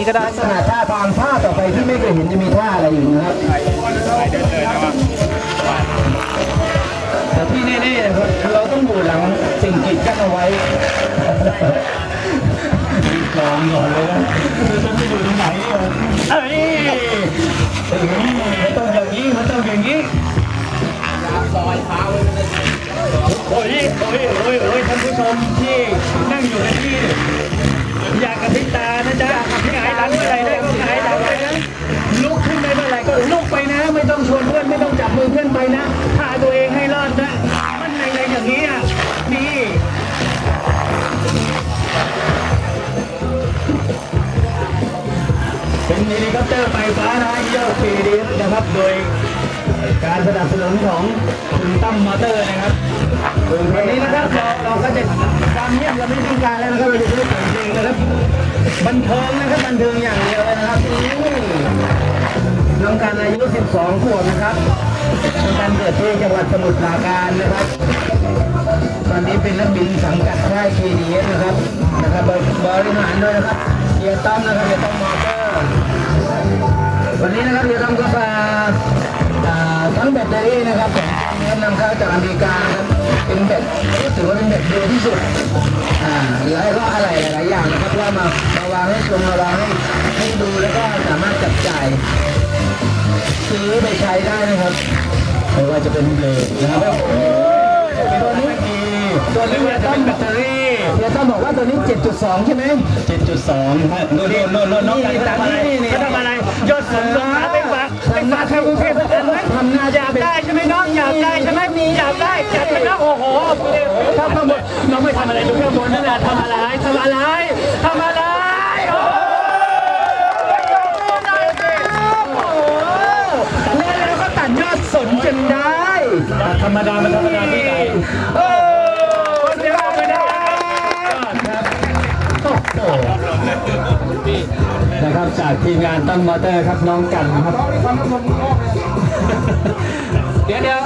นี้ก็ได้ ลักษณะท่าทางท่าต่อไปที่ไม่เคยเห็นจะมีท่าอะไรอยู่นะครับแต่ที่แน่ๆนะครับเราต้องอยู่หลังสิ่งกีดกั้นเอาไว้กองก่อนเลยนะคือจะไม่อยู่ตรงไหนเนี่ยเอ้ยมันต้องอย่างนี้มันต้องอย่างนี้โอ้ยโอ้ยโอ้ยโอ้ยท่านผู้ชมที่นั่งอยู่ในที่ อยากกระพริบตานะจ๊ะหงายหลังเมื่อไหร่ได้ก็หงายหลังไปนะลุกขึ้นได้เมื่อไหร่ก็ลุกไปนะ ไม่ต้องชวนเพื่อนไม่ต้องจับมือเพื่อนไปนะพาตัวเองให้รอดนะมันในในอย่างนี้อะนี่เป็นเฮลิคอปเตอร์ไฟฟ้านะเยี่ยวเคดีนะครับโดยการสนับสนุนของคุณตั้มมอเตอร์นะครับวันนี้นะครับเราเราก็จะความเงียบเราไม่ต้องการแล้วนะครับเราจะพูดเพลงนะครับ บันเทิงนะครับบันเทิงอย่างเดียวเลยนะครับน้องการอายุ 12 ขวบนะครับน้องการเกิดที่จังหวัดสมุทรปราการนะครับ ตอนนี้เป็นนักบินสังกัดค่าย KDS นะครับนะครับบริหารด้วยนะครับเฮียต้อมนะครับเฮียต้อมมอเตอร์วันนี้นะครับเฮียต้อมก็พาอ่า ทั้งแบตเตอรี่นะครับของเนื้อนำเข้าจากอเมริกานะครับเป็นแบตถือว่าเป็นแบตเดียวที่สุดอ่าแล้วก็อะไรหลายๆอย่างนะครับว่ามามาวางให้ชมมาวางให้ให้ดูแล้วก็สามารถจับจ่ายซื้อไปใช้ได้นะครับไม่ว่าจะเป็นเบรกนะครับตัวนี้ตัวนี้เฮียต้อมแบตเตอรี่เฮียต้อมบอกว่าตัวนี้ 7.2 ใช่ไหม7.2ฮะโน่นโน่นโน่นโน่นนี่ตามนี่นี่เขาทำอะไร มน้องอยากได้ใช่ไหมมีอยากได้จัดไปนะโอ้โหถ้าข้างบนน้องไม่ทำอะไรดูข้างบนนั่นแหละทำอะไรทำอะไรทำอะไรโอ้โหแล้วเราก็ตัดยอดสนจนได้ธรรมดามันธรรมดาที่ไหนโอ้เดี๋ยวไม่ได้ครับโอ้โหนะครับจากทีมงานตั้งมอเตอร์ครับน้องกันครับ เดี๋ยวเดี๋ยว